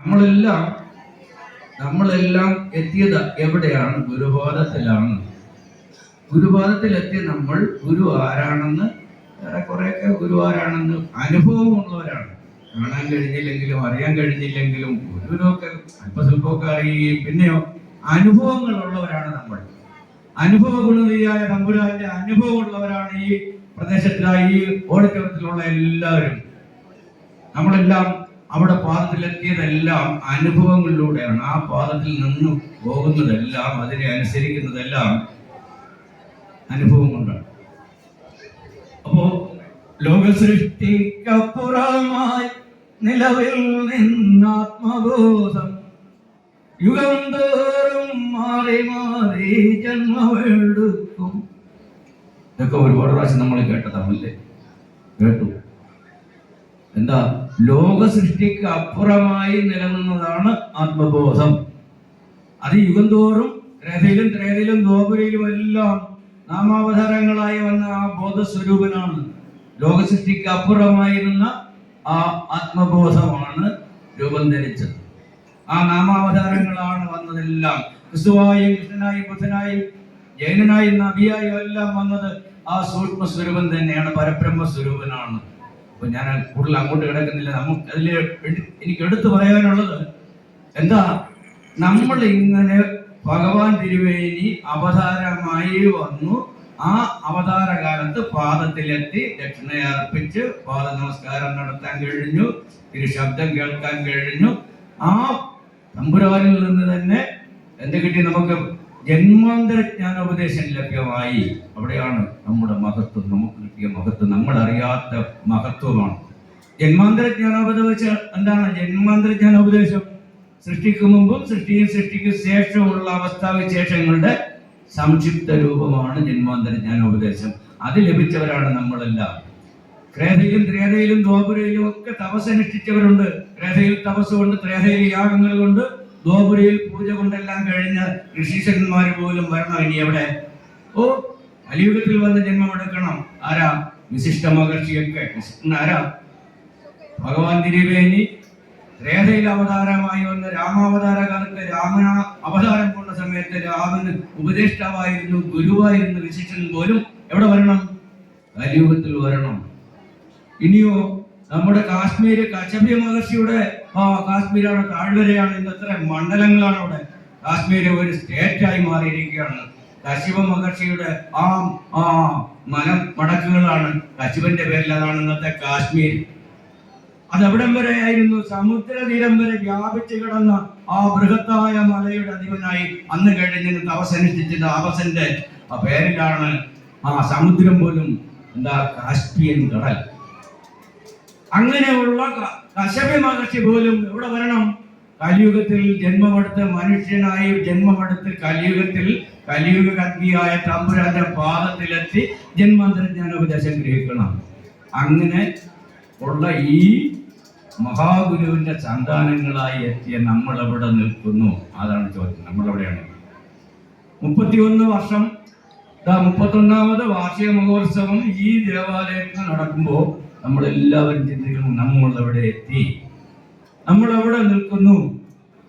നമ്മളെല്ലാം നമ്മളെല്ലാം എത്തിയത് എവിടെയാണ്? ഗുരുബോധത്തിലാണ് ഗുരുപാദത്തിലെത്തിയ നമ്മൾ ഗുരു ആരാണെന്ന് ഏറെക്കുറെയൊക്കെ ഗുരു ആരാണെന്ന് അനുഭവമുള്ളവരാണ്. കാണാൻ കഴിഞ്ഞില്ലെങ്കിലും അറിയാൻ കഴിഞ്ഞില്ലെങ്കിലും ഗുരുവിനൊക്കെ അല്പസ്വല്പമൊക്കെ അറിയുകയും പിന്നെയോ അനുഭവങ്ങളുള്ളവരാണ് നമ്മൾ. അനുഭവ ഗുണനിധിയായ തമ്പുരാന്റെ അനുഭവമുള്ളവരാണ് ഈ പ്രദേശത്തിലായി ഓഡിറ്റോറിയത്തിലുള്ള എല്ലാവരും. നമ്മളെല്ലാം അവിടെ പാദത്തിലെത്തിയതെല്ലാം അനുഭവങ്ങളിലൂടെയാണ്. ആ പാദത്തിൽ നിന്ന് പോകുന്നതെല്ലാം അതിനെ അനുസരിക്കുന്നതെല്ലാം അനുഭവം കൊണ്ടാണ് അപ്പോ ലോകസൃഷ്ടിക്കപ്പുറമായി നിലവിൽ നിന്നാത്മബോധം യുഗം തോറും മാറി മാറി ജന്മമെടുക്കും. ഇതൊക്കെ ഒരുപാട് പ്രാവശ്യം നമ്മൾ കേട്ടതാണല്ലേ? കേട്ടു. എന്താ? ലോക സൃഷ്ടിക്ക് അപ്പുറമായി നിലനിന്നതാണ് ആത്മബോധം. അത് യുഗം തോറും രഥയിലും ത്രേതയിലും ദ്വാപരയിലും എല്ലാം നാമാവതാരങ്ങളായി വന്ന ആ ബോധസ്വരൂപനാണ്. ലോക സൃഷ്ടിക്ക് അപ്പുറമായിരുന്ന ആ ആത്മബോധമാണ് രൂപം ധരിച്ചത് ആ നാമാവതാരങ്ങളാണ് വന്നതെല്ലാം. ക്രിസ്തുവായും കൃഷ്ണനായും ബുദ്ധനായും ജൈനനായും നബിയായും എല്ലാം വന്നത് ആ സൂക്ഷ്മ സ്വരൂപം തന്നെയാണ് പരബ്രഹ്മ സ്വരൂപനാണ് അപ്പൊ ഞാൻ കൂടുതൽ അങ്ങോട്ട് കിടക്കുന്നില്ല. നമുക്ക് അതിൽ എനിക്ക് എടുത്തു പറയാനുള്ളത് എന്താ? നമ്മൾ ഇങ്ങനെ ഭഗവാൻ തിരുവേനി അവതാരമായി വന്നു. ആ അവതാര കാലത്ത് പാദത്തിലെത്തി ദക്ഷിണയർപ്പിച്ച് പാദ നമസ്കാരം നടത്താൻ കഴിഞ്ഞു. തിരുശബ്ദം കേൾക്കാൻ കഴിഞ്ഞു. ആ തമ്പുരാനിൽ നിന്ന് തന്നെ എന്ത് കിട്ടി നമുക്ക്? ജന്മാന്തര ജ്ഞാനോപദേശം ലഭ്യമായി. അവിടെയാണ് നമ്മുടെ മഹത്വം നമുക്ക് കിട്ടിയ മഹത്വം. നമ്മൾ അറിയാത്ത മഹത്വമാണ് ജന്മാന്തര ജ്ഞാനോപദേശം എന്താണ്? ജന്മാന്തര ജ്ഞാനോപദേശം സൃഷ്ടിക്ക് മുമ്പും സൃഷ്ടിയും സൃഷ്ടിക്ക് ശേഷമുള്ള അവസ്ഥാവിശേഷങ്ങളുടെ സംക്ഷിപ്ത രൂപമാണ് ജന്മാന്തര ജ്ഞാനോപദേശം അത് ലഭിച്ചവരാണ് നമ്മളെല്ലാം. ക്രേതയിലും ത്രേതയിലും ദ്വാപുരയിലും ഒക്കെ തപസ് അനുഷ്ഠിച്ചവരുണ്ട്. ക്രേതയിൽ തപസ് കൊണ്ട് ത്രേതയിൽ യാഗങ്ങൾ കൊണ്ട് ദ്വാപുരയിൽ പൂജ കൊണ്ടെല്ലാം കഴിഞ്ഞ് ഋഷീശ്വരന്മാർ പോലും വരണം ഇനി എവിടെ? ഓ കലിയുഗത്തിൽ വന്ന് ജന്മമെടുക്കണം ആരാ? വിശിഷ്ട മഹർഷിയൊക്കെ. ആരാ? ഭഗവാൻ തിരുവേനി. രേഖയിൽ അവതാരമായി വന്ന രാമാവതാര കാലത്ത് രാമന അവതാരം കൊണ്ട സമയത്ത് രാമന് ഉപദേഷ്ടാവായിരുന്നു ഗുരുവായിരുന്നു വിശിഷ്ടൻ പോലും. എവിടെ വരണം? കലിയുഗത്തിൽ വരണം. ഇനിയോ നമ്മുടെ കാശ്മീര് കശബി മഹർഷിയുടെ ആ കാശ്മീരാണ് താഴ്വരയാണ് ഇന്ന് എത്ര മണ്ഡലങ്ങളാണ് അവിടെ. കാശ്മീർ ഒരു സ്റ്റേറ്റായി മാറിയിരിക്കുകയാണ്. കശിവ മഹർഷിയുടെ ആ ആ മല മടക്കുകളാണ്. കശിവന്റെ പേരിൽ അതാണ് ഇന്നത്തെ കാശ്മീർ അത് എവിടം വരെ ആയിരുന്നു. സമുദ്രതീരം വരെ വ്യാപിച്ചു കിടന്ന ആ ബൃഹത്തായ മലയുടെ അധിപനായി അന്ന് കഴിഞ്ഞ് തപസനുഷ്ഠിച്ചിട്ട് ആ പേരിലാണ് ആ സമുദ്രം പോലും എന്താ കാസ്പിയൻ കടൽ. അങ്ങനെയുള്ള ക- മഹർഷി പോലും എവിടെ വരണം? കലിയുഗത്തിൽ ജന്മമെടുത്ത് മനുഷ്യനായി ജന്മമെടുത്ത് കലിയുഗത്തിൽ കലിയുഗ കൽവിയായ തമ്പുരാന്റെ പാദത്തിലെത്തി ജന്മാന്തര ജ്ഞാനോപദേശം ഗ്രഹിക്കണം. അങ്ങനെ ഉള്ള ഈ മഹാഗുരുവിന്റെ സന്താനങ്ങളായി എത്തിയ നമ്മൾ എവിടെ നിൽക്കുന്നു? അതാണ് ചോദ്യം. നമ്മൾ എവിടെയാണ് മുപ്പത്തിയൊന്ന് വർഷം മുപ്പത്തൊന്നാമത് വാർഷിക മഹോത്സവം ഈ ദേവാലയത്തിൽ നടക്കുമ്പോൾ നമ്മളെല്ലാവരും ചിന്തിക്കണം നമ്മൾ അവിടെ എത്തി? നമ്മൾ അവിടെ നിൽക്കുന്നു?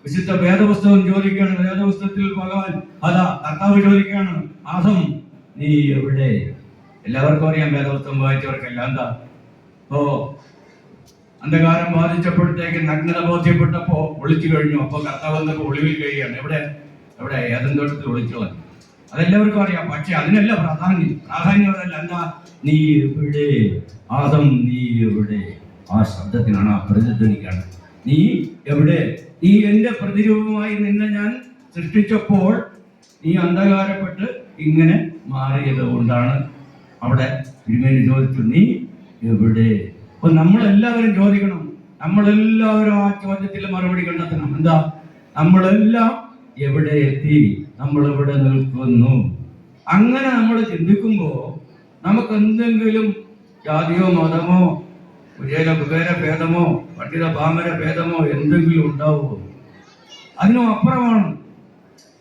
വിശുദ്ധ വേദപുസ്തകം ചോദിക്കുകയാണ് വേദപുസ്തകത്തിൽ ഭഗവാൻ അതാ കർത്താവ് ചോദിക്കുകയാണ് ആസം നീ എവിടെ? എല്ലാവർക്കും അറിയാം വേദപുസ്തകം വായിച്ചവർക്കെല്ലാം എന്താ? ഓ അന്ധകാരം ബാധിച്ചപ്പോഴത്തേക്ക് നഗ്നത ബോധ്യപ്പെട്ടപ്പോ ഒളിച്ചു കഴിഞ്ഞു. അപ്പൊ കർത്താവ് എന്നൊക്കെ ഒളിവിൽ കഴിയുകയാണ്? എവിടെ? എവിടെ? ഏതെന്തോട്ടത്തിൽ തോട്ടത്തിൽ ഒളിച്ചു അതെല്ലാവർക്കും അറിയാം. പക്ഷെ അതിനല്ല പ്രാധാന്യം. പ്രാധാന്യം അതല്ല എന്താ? നീ എവിടെ? ആദം നീ എവിടെ? ആ ശബ്ദത്തിനാണ് ആ പ്രതിധ്വനിക്കാണ്. നീ എവിടെ? നീ എന്റെ പ്രതിരൂപമായി നിന്നെ ഞാൻ സൃഷ്ടിച്ചപ്പോൾ നീ അന്ധകാരപ്പെട്ട് ഇങ്ങനെ മാറിയത് കൊണ്ടാണ് അവിടെ തിരുമേനി ചോദിച്ചു നീ എവിടെ? അപ്പൊ നമ്മളെല്ലാവരും ചോദിക്കണം. നമ്മളെല്ലാവരും ആ ചോദ്യത്തിൽ മറുപടി കണ്ടെത്തണം. എന്താ? നമ്മളെല്ലാം എവിടെ എത്തി? നമ്മൾ ഇവിടെ നിൽക്കുന്നു. അങ്ങനെ നമ്മൾ ചിന്തിക്കുമ്പോൾ നമുക്ക് എന്തെങ്കിലും ജാതിയോ മതമോ കുചേല കുബേര ഭേദമോ പണ്ഡിത പാമര ഭേദമോ എന്തെങ്കിലും ഉണ്ടാവുമോ അതിനും അപ്പുറമാണ്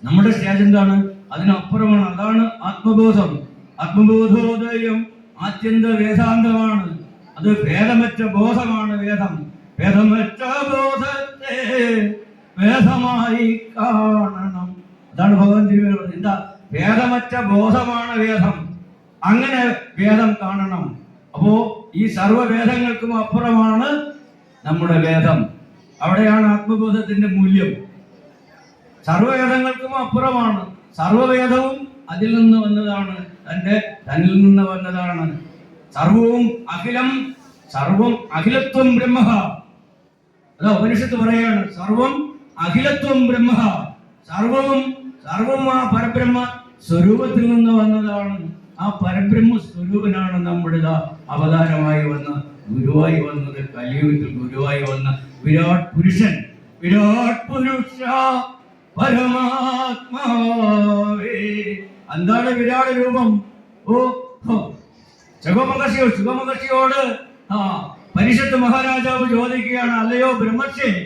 നമ്മുടെ സ്റ്റേജ് എന്താണ്? അതിനപ്പുറമാണ്. അതാണ് ആത്മബോധം. ആത്മബോധോദയം ആത്യന്ത വേദാന്തമാണ്. അത് ഭേദമറ്റ ബോധമാണ് വേദം. വേദമറ്റ ബോധത്തെ വേദമായി കാണണം. അതാണ് ഭഗവാൻ തിരുവേദി പറഞ്ഞത് എന്താ? വേദമറ്റ ബോധമാണ് വേദം. അങ്ങനെ വേദം കാണണം. അപ്പോ ഈ സർവവേദങ്ങൾക്കും അപ്പുറമാണ് നമ്മുടെ വേദം. അവിടെയാണ് ആത്മബോധത്തിന്റെ മൂല്യം. സർവവേദങ്ങൾക്കും അപ്പുറമാണ്. സർവവേദവും അതിൽ നിന്ന് വന്നതാണ്. തന്റെ തന്നിൽ നിന്ന് വന്നതാണ്. സർവവും അഖിലം സർവം അഖിലത്വം ബ്രഹ്മ. അതോ ഉപനിഷത്ത് പറയാണ് സർവം അഖിലത്വം ബ്രഹ്മ. സർവവും സർവം ആ പരബ്രഹ്മ സ്വരൂപത്തിൽ നിന്ന് വന്നതാണ്. ആ പരബ്രഹ്മ സ്വരൂപനാണ് നമ്മുടെ അവതാരമായി വന്ന ഗുരുവായി വന്നത് കലിയുഗത്തിൽ ഗുരുവായി വന്ന വിരാട് പുരുഷൻ. വിരാട് പുരുഷ പരമാത്മാവേ. എന്താണ് വിരാട് രൂപം? ഓ. ശുഭമഹർഷിയോ ശുഭമഹർഷിയോട് ആ പരിഷത്ത് മഹാരാജാവ് ചോദിക്കുകയാണ് അല്ലയോ ബ്രഹ്മർഷി?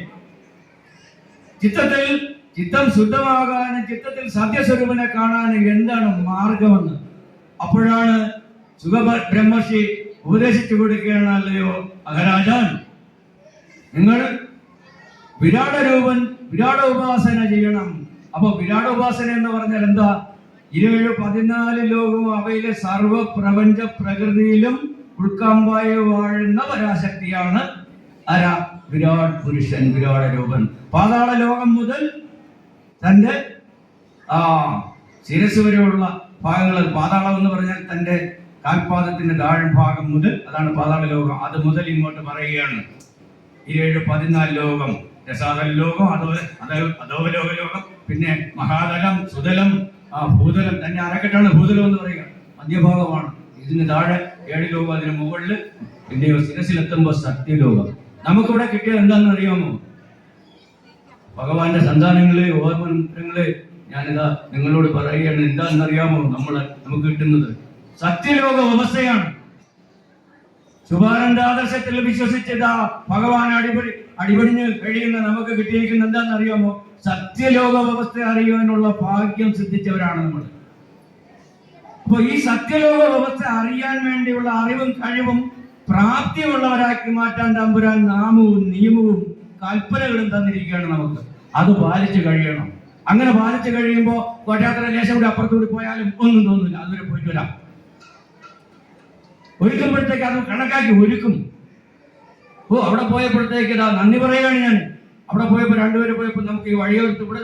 ചിത്തത്തിൽ ചിത്തം ശുദ്ധമാകാനും ചിത്തത്തിൽ സത്യസ്വരൂപനെ കാണാനും എന്താണ് മാർഗമെന്ന്? അപ്പോഴാണ് സുഖ ബ്രഹ്മർഷി ഉപദേശിച്ചു കൊടുക്കുകയാണ് അല്ലയോ മഹാരാജാൻ? നിങ്ങൾ വിരാടരൂപൻ വിരാട ഉപാസന ചെയ്യണം. അപ്പൊ വിരാട ഉപാസന എന്ന് പറഞ്ഞാൽ എന്താ? ഇരുപേഴ് പതിനാല് ലോകവും അവയിലെ സർവ പ്രപഞ്ച പ്രകൃതിയിലും ഉൾക്കാമ്പായി വാഴുന്ന പരാശക്തിയാണ് അര വിരാട് പുരുഷൻ വിരാട രൂപൻ പാതാള ലോകം മുതൽ തന്റെ ആ ശിരസ് വരെയുള്ള ഭാഗങ്ങൾ പാതാളം എന്ന് പറഞ്ഞാൽ തന്റെ കാൽപാദത്തിന്റെ താഴെ ഭാഗം മുതൽ അതാണ് പാതാള ലോകം. അത് മുതൽ ഇങ്ങോട്ട് പറയുകയാണ്. ഏഴ് പതിനാല് ലോകം. രസാതല ലോകം അതോ അധോലോക ലോകം പിന്നെ മഹാതലം സുതലം ഭൂതലം. തന്നെ അരക്കെട്ടാണ് ഭൂതലം എന്ന് പറയുക. മധ്യഭാഗമാണ്. ഇതിന് താഴെ ഏഴ് ലോകം അതിന് മുകളിൽ പിന്നെയോ ശിരസിലെത്തുമ്പോൾ സത്യലോകം. നമുക്കിവിടെ കിട്ടിയത് എന്താണെന്ന് അറിയാമോ? ഭഗവാന്റെ സന്താനങ്ങളെ ഓർമ്മങ്ങളെ ഞാനിതാ നിങ്ങളോട് പറയുകയാണ്. എന്താണെന്ന് അറിയാമോ നമ്മൾ നമുക്ക് കിട്ടുന്നത് സത്യലോക വ്യവസ്ഥയാണ്. ശുഭാനന്ദ ആദർശത്തിൽ വിശ്വസിച്ചതാ ഭഗവാൻ അടിപൊളി അടിപൊളിഞ്ഞ് കഴിയുന്ന നമുക്ക് കിട്ടിയിരിക്കുന്ന എന്താണെന്നറിയാമോ? സത്യലോക വ്യവസ്ഥ അറിയുവാനുള്ള ഭാഗ്യം സിദ്ധിച്ചവരാണ് നമ്മൾ അപ്പൊ ഈ സത്യലോക വ്യവസ്ഥ അറിയാൻ വേണ്ടിയുള്ള അറിവും കഴിവും പ്രാപ്തിയുള്ളവരാക്കി മാറ്റാൻ തമ്പുരാൻ നാമവും നിയമവും കൽപ്പനകളും തന്നിരിക്കുകയാണ് നമുക്ക്. അത് പാലിച്ചു കഴിയണം. അങ്ങനെ പാലിച്ചു കഴിയുമ്പോൾ കോട്ടാത്ര ലേശം കൂടി അപ്പുറത്തൂടി പോയാലും ഒന്നും തോന്നില്ല അതുവരെ പോയിട്ട് വരാം. ഒരുക്കുമ്പോഴത്തേക്ക് അത് കണക്കാക്കി ഒരുക്കും. ഓ അവിടെ പോയപ്പോഴത്തേക്ക് ഇതാ നന്ദി പറയുകയാണ് ഞാൻ. അവിടെ പോയപ്പോൾ രണ്ടുപേരെ പോയപ്പോൾ നമുക്ക് ഈ വഴിയോർത്ത് ഇവിടെ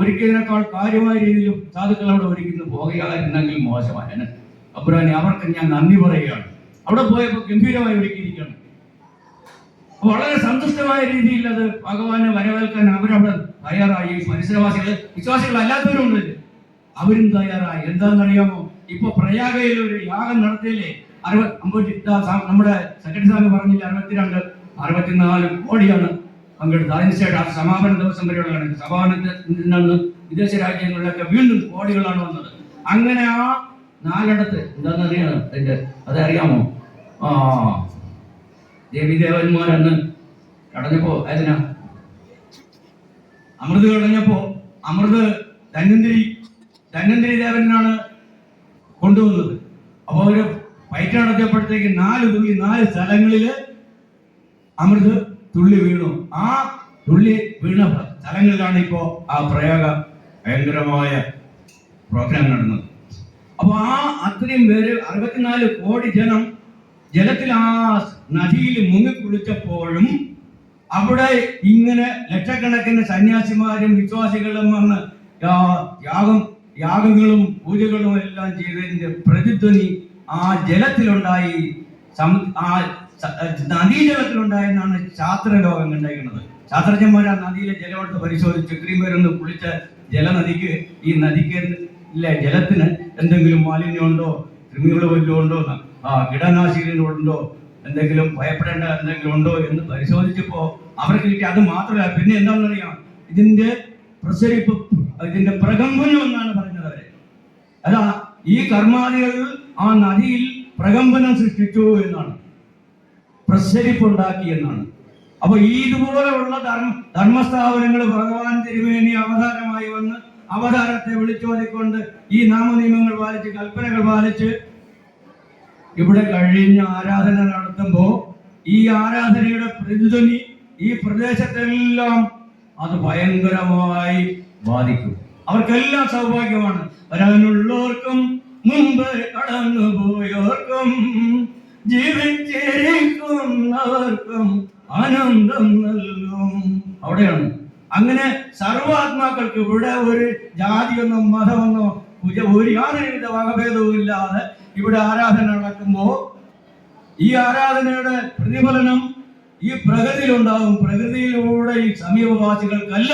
ഒരുക്കിയതിനേക്കാൾ കാര്യമായ രീതിയിലും സാധുക്കൾ അവിടെ ഒരുക്കുന്നു പോകുകയായിരുന്നെങ്കിൽ മോശമായ അപ്പുറാനി അവർക്ക് ഞാൻ നന്ദി പറയുകയാണ്. അവിടെ പോയപ്പോൾ ഗംഭീരമായി ഒരുക്കിയിരിക്കുകയാണ്. വളരെ സന്തുഷ്ടമായ രീതിയിൽ അത് ഭഗവാനെ വരവേൽക്കാൻ അവരവിടെ തയ്യാറായി. പരിസരവാസികൾ ഉണ്ട്. അവരും തയ്യാറായി. എന്താണെന്നറിയാമോ? ഇപ്പൊ പ്രയാഗയിൽ ഒരു യാഗം നടത്തിയില്ലേ? അറുപത് അമ്പത്തി നമ്മുടെ സെക്രട്ടറി സാഹിബ് പറഞ്ഞില്ല അറുപത്തിരണ്ട് അറുപത്തിനാല് കോടിയാണ് പങ്കെടുത്തത്. അതിനുശേഷം ആ സമാപന ദിവസം വരെയുള്ള സമാപനത്തിൽ വിദേശ രാജ്യങ്ങളിലൊക്കെ വീണ്ടും കോടികളാണ് വന്നത്. അങ്ങനെ ആ നാലിടത്ത് എന്താണെന്നറിയാം അതിന്റെ അതറിയാമോ? ആ ദേവീദേവന്മാരന്ന് കടഞ്ഞപ്പോ അതിനാ അമൃത് കടഞ്ഞപ്പോ അമൃത് ധന്വന്തിരി ധന്വന്തിരി ദേവനാണ് കൊണ്ടുവന്നത്. അപ്പൊ അവർ ഫൈറ്റ് നടത്തിയപ്പോഴത്തേക്ക് നാല് തുള്ളി നാല് സ്ഥലങ്ങളിൽ അമൃത് തുള്ളി വീണു. ആ തുള്ളി വീണ സ്ഥലങ്ങളിലാണ് ഇപ്പോ ആ പ്രയോഗ ഭയങ്കരമായ പ്രോഗ്രാം നടന്നത്. അപ്പൊ ആ അത്രയും പേര് അറുപത്തിനാല് കോടി ജനം ജലത്തിൽ ആ നദിയിൽ മുങ്ങിക്കുളിച്ചപ്പോഴും അവിടെ ഇങ്ങനെ ലക്ഷക്കണക്കിന് സന്യാസിമാരും വിശ്വാസികളും വന്ന് യാഗം യാഗങ്ങളും പൂജകളും എല്ലാം ചെയ്തതിന്റെ പ്രതിധ്വനി ആ ജലത്തിലുണ്ടായി. ആ നദീജലത്തിലുണ്ടായെന്നാണ് ശാസ്ത്രലോകം കണ്ടേക്കുന്നത്. ശാസ്ത്രജ്ഞന്മാർ ആ നദിയിലെ ജലമെടുത്ത് പരിശോധിച്ച് ഇത്രയും പേരൊന്ന് കുളിച്ച ജലനദിക്ക് ഈ നദിക്ക് ഇല്ലേ ജലത്തിന് എന്തെങ്കിലും മാലിന്യമുണ്ടോ? കൃമികൾ വല്ലതും ഉണ്ടോ ആ കീടനാശിനികളുണ്ടോ എന്തെങ്കിലും ഭയപ്പെടേണ്ട എന്തെങ്കിലും ഉണ്ടോ എന്ന് പരിശോധിച്ചപ്പോ അവർക്ക് കിട്ടി അത് മാത്രമല്ല. പിന്നെ എന്താണെന്നറിയാം? ഇതിന്റെ പ്രസരിപ്പ് ഇതിന്റെ പ്രകമ്പനം എന്നാണ് പറഞ്ഞത് അവരെ. അതാ ഈ കർമാദികൾ ആ നദിയിൽ പ്രകമ്പനം സൃഷ്ടിച്ചു എന്നാണ്. പ്രസരിപ്പുണ്ടാക്കി എന്നാണ്. അപ്പൊ ഈ ഇതുപോലെയുള്ള ധർമ്മ ധർമ്മസ്ഥാപനങ്ങൾ ഭഗവാൻ തിരുമേനി അവതാരമായി വന്ന് അവതാരത്തെ വിളിച്ചോതിക്കൊണ്ട് ഈ നാമനിയമങ്ങൾ പാലിച്ച് കൽപ്പനകൾ പാലിച്ച് ഇവിടെ കഴിഞ്ഞ ആരാധന നടത്തുമ്പോ ഈ ആരാധനയുടെ പ്രതിധ്വനി ഈ പ്രദേശത്തെല്ലാം അത് ഭയങ്കരമായി ബാധിക്കും. അവർക്കെല്ലാം സൗഭാഗ്യമാണ്. വരാനുള്ളവർക്കും മുമ്പ് കടന്നുപോയവർക്കും ജീവിച്ചിരിക്കുന്നവർക്കും ആനന്ദം നൽകും. അവിടെയാണ്. അങ്ങനെ സർവാത്മാക്കൾക്ക് ഇവിടെ ഒരു ജാതിയെന്നോ മതമെന്നോ ഒരു യാതൊരുവിധ വകഭേദവും ഇല്ലാതെ ഇവിടെ ആരാധന നടക്കുമ്പോ ഈ ആരാധനയുടെ പ്രതിഫലനം ഈ പ്രകൃതിയിലുണ്ടാകും പ്രകൃതിയിലൂടെ ഈ സമീപവാസികൾക്കല്ല.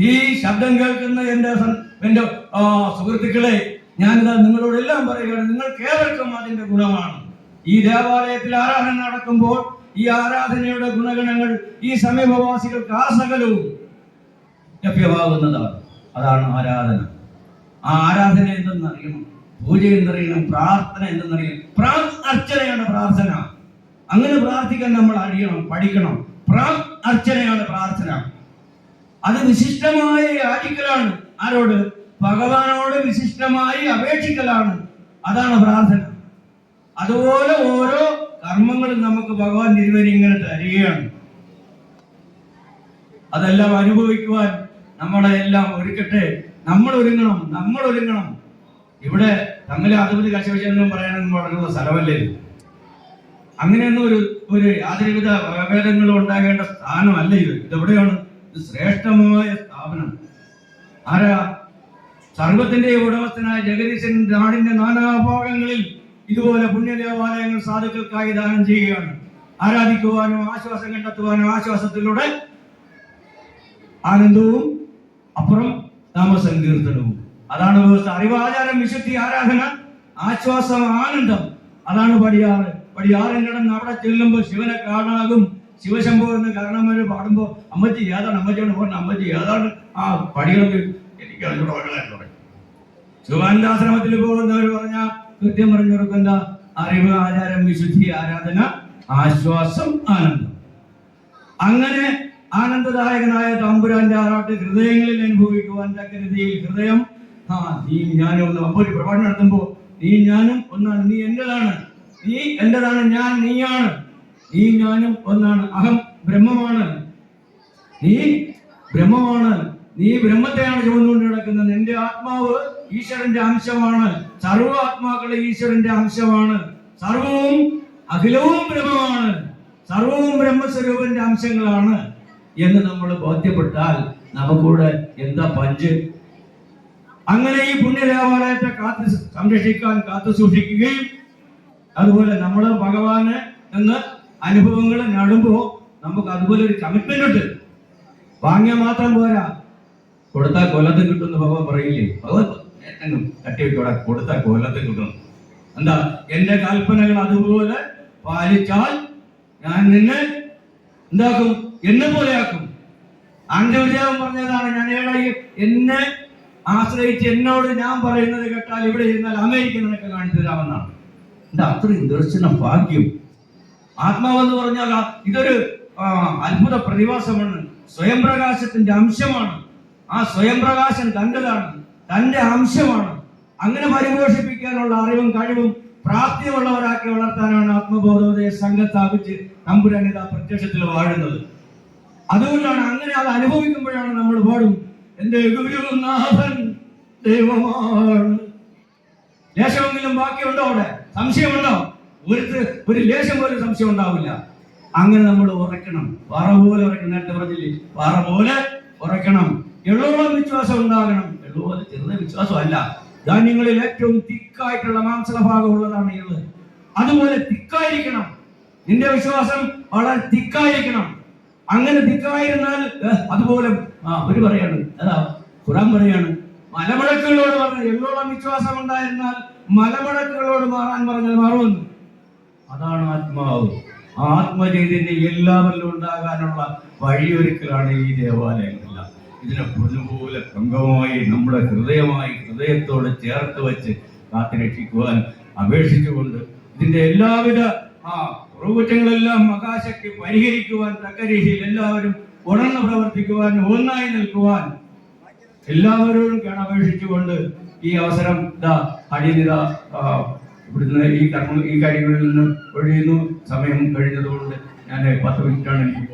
ഈ ശബ്ദം കേൾക്കുന്ന എന്റെ ആ, സുഹൃത്തുക്കളെ ഞാനിതാ നിങ്ങളോടെല്ലാം പറയുകയാണ്. നിങ്ങൾ ഏവർക്കും അതിന്റെ ഗുണമാണ്. ഈ ദേവാലയത്തിൽ ആരാധന നടക്കുമ്പോൾ ഈ ആരാധനയുടെ ഗുണഗണങ്ങൾ ഈ സമീപവാസികൾക്ക് ആ സകലവും ലഭ്യമാകുന്നതാണ്. അതാണ് ആരാധന. ആ ആരാധന എന്തെന്നറിയണം? പൂജ എന്തറിയണം പ്രാർത്ഥന എന്തെന്നറിയണം? പ്രാ അർച്ചനയാണ് പ്രാർത്ഥന. അങ്ങനെ പ്രാർത്ഥിക്കാൻ നമ്മൾ അറിയണം പഠിക്കണം. പ്രാ അർച്ചനയാണ് പ്രാർത്ഥന. അത് വിശിഷ്ടമായ യാചിക്കലാണ് ആരോട്? ഭഗവാനോട് വിശിഷ്ടമായി അപേക്ഷിക്കലാണ്. അതാണ് പ്രാർത്ഥന. അതുപോലെ ഓരോ കർമ്മങ്ങളും നമുക്ക് ഭഗവാൻ തിരുവരി ഇങ്ങനെ തരികയാണ്. അതെല്ലാം അനുഭവിക്കുവാൻ നമ്മളെ എല്ലാം ഒരുക്കട്ടെ. നമ്മൾ ഒരുങ്ങണം നമ്മൾ ഒരുങ്ങണം ഇവിടെ തമ്മിൽ അതിർത്തി കശവിശെന്നും പറയാനൊന്നും പറഞ്ഞുള്ള സ്ഥലമല്ലേ. അങ്ങനെയൊന്നും ഒരു ഒരു യാതൊരുവിധ പ്രഭേദങ്ങളും ഉണ്ടാകേണ്ട സ്ഥാനമല്ല ഇത്. ഇതെവിടെയാണ്? ഇത് ശ്രേഷ്ഠമായ സ്ഥാപനം. ആരാ? സർവത്തിന്റെ ഉടമസ്ഥനായ ജഗദീശൻ നാടിന്റെ നാനാഭാഗങ്ങളിൽ ഇതുപോലെ പുണ്യദേവാലയങ്ങൾ സാധുക്കൾക്കായി ദാനം ചെയ്യുകയാണ്. ആരാധിക്കുവാനും ആശ്വാസം കണ്ടെത്തുവാനും ആശ്വാസത്തിലൂടെ ആനന്ദവും അപ്പുറം നാമസങ്കീർത്തനവും അതാണ് അറിവാചാരം വിശുദ്ധി ആരാധന ആശ്വാസം ആനന്ദം. അതാണ് പടിയാറ്. പടിയാറും കിടന്ന് അവിടെ ചെല്ലുമ്പോൾ ശിവനെ കാണാകും ശിവശംഭു എന്ന് കാരണവര് പാടുമ്പോ അമ്മച്ചി ഏതാണ്? അമ്മച്ചിയോട് പോകുന്നത് അമ്മച്ചി ഏതാണ്? ആ പടികളൊക്കെ എനിക്ക് അതിനോട് പറയും ശിവാനന്ദാശ്രമത്തിൽ പോകുന്നവർ പറഞ്ഞ കൃത്യം പറഞ്ഞവർക്ക് എന്താ? അറിവ് ആചാരം വിശുദ്ധി ആരാധന ആശ്വാസം ആനന്ദം. അങ്ങനെ ആനന്ദദായകനായ തമ്പുരാന്റെ ആറാട്ട് ഹൃദയങ്ങളിൽ അനുഭവിക്കുവാൻ തക്ക രീതിയിൽ ഹൃദയം. ആ നീ ഞാനും ഒന്ന് അമ്പൊരു പ്രഭാഷണം നടത്തുമ്പോ നീ ഞാനും ഒന്നാണ്. നീ എന്റേതാണ്. നീ എന്റേതാണ്. ഞാൻ നീയാണ്. നീ ഞാനും ഒന്നാണ്. അഹം ബ്രഹ്മമാണ്. നീ ബ്രഹ്മമാണ്. നീ ബ്രഹ്മത്തെയാണ് ചുമന്നുകൊണ്ട് കിടക്കുന്നത് നിന്റെ ആത്മാവ് ഈശ്വരന്റെ അംശമാണ്. സർവ ആത്മാക്കളെ ഈശ്വരന്റെ അംശമാണ്. സർവവും അഖിലവും ബ്രഹ്മമാണ്. സർവവും ബ്രഹ്മസ്വരൂപന്റെ അംശങ്ങളാണ്. എന്ന് നമ്മൾ ബോധ്യപ്പെട്ടാൽ നമുക്കൂടെ എന്താ പഞ്ച്? അങ്ങനെ ഈ പുണ്യദേവാലയത്തെ കാത്തു സംരക്ഷിക്കാൻ കാത്തു സൂക്ഷിക്കുകയും അതുപോലെ നമ്മൾ ഭഗവാന് എന്ന് അനുഭവങ്ങൾ നടുമ്പോ നമുക്ക് അതുപോലെ ഒരു കമ്മിറ്റ്മെന്റ് ഉണ്ട്. വാങ്ങിയാൽ മാത്രം പോരാ. കൊടുത്താൽ കൊല്ലത്തും കിട്ടുമെന്ന് ഭഗവാൻ പറയില്ലേ? ഭഗവാൻ ഏറ്റവും തട്ടിവെക്കോടെ കൊടുത്താൽ കൊല്ലത്തും കിട്ടും. എന്താ? എന്റെ കൽപ്പനകൾ അതുപോലെ പാലിച്ചാൽ ഞാൻ നിന്നെ എന്താക്കും? എന്നെ പോലെയാക്കും. ആണ്ടവിജയം പറഞ്ഞതാണ്. ഞാൻ ഏടായി എന്നെ ആശ്രയിച്ച് എന്നോട് ഞാൻ പറയുന്നത് കേട്ടാൽ ഇവിടെ ഇരുന്നാൽ അമേരിക്ക നിനക്ക് കാണിച്ചു തരാമെന്നാണ്. എന്റെ അത്രയും ദർശന ഭാഗ്യം. ആത്മാവെന്ന് പറഞ്ഞാൽ ഇതൊരു അത്ഭുത പ്രതിഭാസമാണ്. സ്വയം പ്രകാശത്തിന്റെ അംശമാണ്. ആ സ്വയം പ്രകാശം തന്റെതാണ്. തന്റെ അംശമാണ്. അങ്ങനെ പരിപോഷിപ്പിക്കാനുള്ള അറിവും കഴിവും പ്രാപ്തിയുള്ളവരാക്കി വളർത്താനാണ് ആത്മബോധോദയ സംഘം സ്ഥാപിച്ച് തമ്പുരാനിത പ്രത്യക്ഷത്തിൽ വാഴുന്നത്. അതുകൊണ്ടാണ് അങ്ങനെ അത് അനുഭവിക്കുമ്പോഴാണ് നമ്മൾ പാടും. എന്റെ ഗുരുനാഥൻ ദൈവമാണ്. ലേശമെങ്കിലും ബാക്കിയുണ്ടോ അവിടെ? സംശയമുണ്ടോ? ഒരു ഒരു ലേശം പോലും സംശയം ഉണ്ടാവില്ല. അങ്ങനെ നമ്മൾ ഉറക്കണം പാറ പോലെ ഉറക്കണം നേരത്തെ പറഞ്ഞില്ലേ? പാറ പോലെ ഉറക്കണം എള്ളോളം വിശ്വാസം ഉണ്ടാകണം. എള്ളോളം ചെറുത വിശ്വാസമല്ല. ധാന്യങ്ങളിൽ ഏറ്റവും തിക്കായിട്ടുള്ള മാംസള ഭാഗമുള്ളതാണ് ഇത് അതുപോലെ തിക്കായിരിക്കണം. നിന്റെ വിശ്വാസം വളരെ തിക്കായിരിക്കണം. അങ്ങനെ തിക്കായിരുന്നാൽ അതുപോലെ ഒരു പറയാണ് അതാ ഖുറാൻ പറയാണ് മലമുടക്കുകളോട് പറഞ്ഞ എന്നോളം വിശ്വാസം ഉണ്ടായിരുന്നാൽ മലമുടക്കുകളോട് മാറാൻ പറഞ്ഞാൽ മാറുമെന്ന്. അതാണ് ആത്മാവ്. ആത്മചൈതന്യം എല്ലാവരിലും ഉണ്ടാകാനുള്ള വഴിയൊരുക്കലാണ് ഈ ദേവാലയങ്ങളെല്ലാം. ഇതിനെ പൊന്നുപോലെ സംഘമായി നമ്മുടെ ഹൃദയമായി ഹൃദയത്തോട് ചേർത്ത് വെച്ച് കാത്തുരക്ഷിക്കുവാൻ അപേക്ഷിച്ചുകൊണ്ട് ഇതിന്റെ എല്ലാവിധ ആ കുറവുകുറ്റങ്ങളെല്ലാം മഹാശക്തി പരിഹരിക്കുവാൻ തക്ക രീതിയിൽ എല്ലാവരും ഉണർന്ന് പ്രവർത്തിക്കുവാൻ ഒന്നായി നിൽക്കുവാൻ എല്ലാവരോടും കേണപേക്ഷിച്ചുകൊണ്ട് ഈ അവസരം ഇതാ അടിയനിത ഇവിടുന്ന് ഈ കർമ്മ ഈ കാര്യങ്ങളിൽ നിന്ന് ഒഴിയുന്നു. സമയം കഴിഞ്ഞതുകൊണ്ട് ഞാൻ പത്ത് മിനിറ്റാണ് എനിക്ക്.